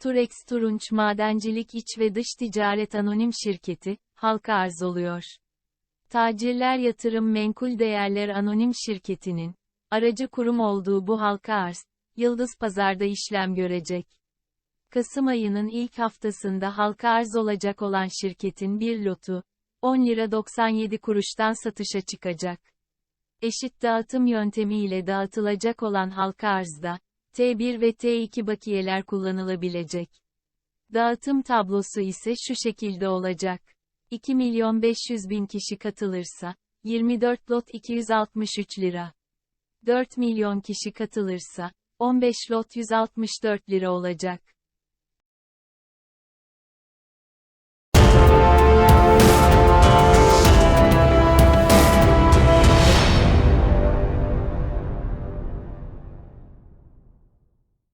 Turex Turunç Madencilik İç ve Dış Ticaret Anonim Şirketi, halka arz oluyor. Tacirler Yatırım Menkul Değerler Anonim Şirketi'nin, aracı kurum olduğu bu halka arz, Yıldız Pazar'da işlem görecek. Kasım ayının ilk haftasında halka arz olacak olan şirketin bir lotu, 10 lira 97 kuruştan satışa çıkacak. Eşit dağıtım yöntemiyle dağıtılacak olan halka arzda, T1 ve T2 bakiyeler kullanılabilecek. Dağıtım tablosu ise şu şekilde olacak. 2 milyon 500 bin kişi katılırsa, 24 lot 263 lira. 4 milyon kişi katılırsa, 15 lot 164 lira olacak.